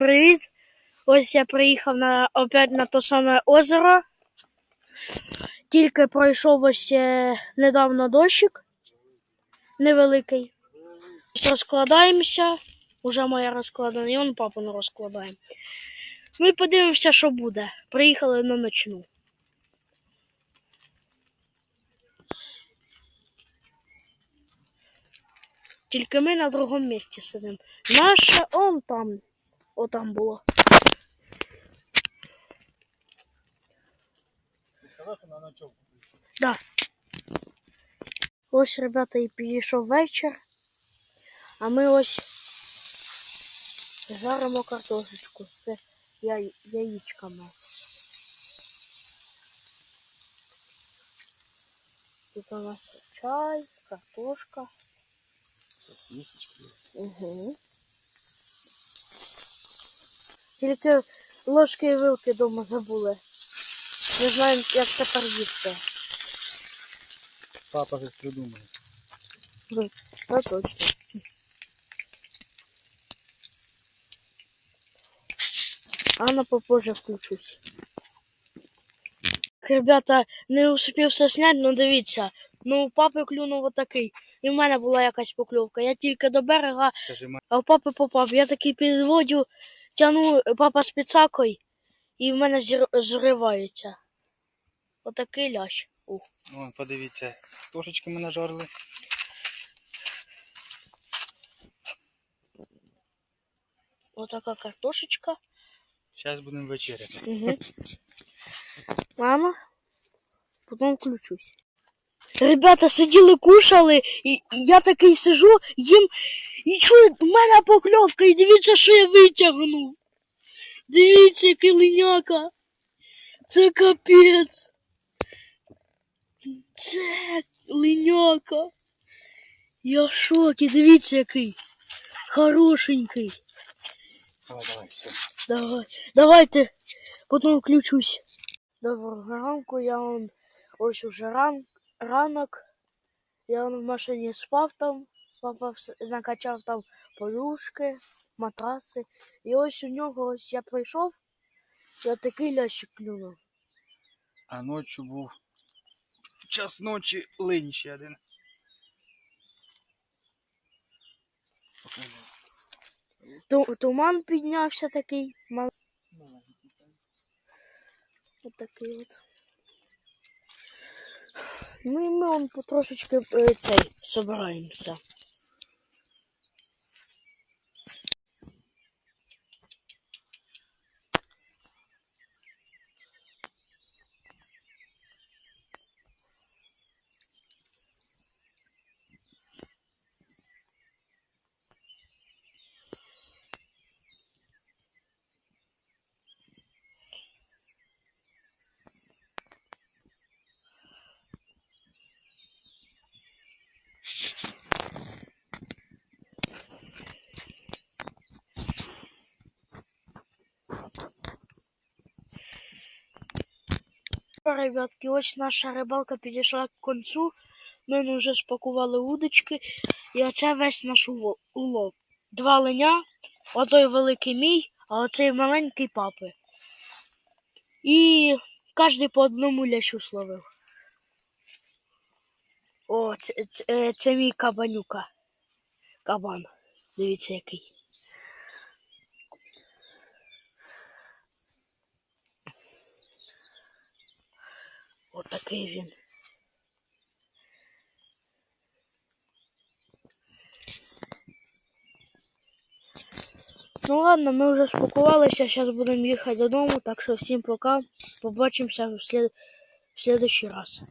Привіт! Ось я приїхав на, опять на то саме озеро. Тільки пройшов ось е, недавно дощик невеликий. Розкладаємося. Уже моя розкладена, і он папу не розкладає. Ну і подивимося, що буде. Приїхали на ночну. Тільки ми на другому місці сидимо. Наша он там. Отам було. Да. Ось, ребята, і підійшов вечір. А ми ось жаримо картошечку з яй... яєчками. Тут у нас чай, картошка. Сосисочки. Угу. Тільки ложки і вилки вдома забули. Не знаємо, як тепер їсти. Папа щось придумає. Ну точно. А на попозже включусь. Ребята, не успів все зняти, ну дивіться. Ну, у папи клюнув отакий. І в мене була якась покльовка. Я тільки до берега, а у папи попав. Я такий підводю, тяну папа з підсакою, і в мене зір- зривається. Отакий лящ. Ух. Вон, подивіться, картошечки ми нажарили. Отака картошечка. Зараз будемо вечеряти. Угу. Мама, потом включусь. Ребята сиділи, кушали, і я такий сижу, їм, і чую, в мене покльовка, і дивіться, що я витягнув. Дивіться, який линяка. Це капець. Це линяка. Я в шокі, дивіться, який. Хорошенький. Давай, давай, все. Давай, давайте, потім включусь. Доброго ранку, я он ось уже ран, ранок. Я он в машині спав там, Папа накачав там подушки, матраси. І ось у нього ось я прийшов, і отакий лящик клюнув. А ночі був час ночі линь ще один. Ту- Туман піднявся такий, мал... отакий от. Ну і ми он потрошечки е, цей собираємося. Ребятки, ось наша рибалка підійшла к концу. Ми вже спакували удочки. І оце весь наш улов-. Два леня, отой великий мій, а оцей маленький папи. І кожен по одному лящу словив. О, це, це, е, це мій кабанюка. Кабан. Дивіться який. Отакий він. Ну ладно, ми вже спакувалися, зараз будемо їхати додому, так що всім пока. Побачимося в слід... в следующий раз.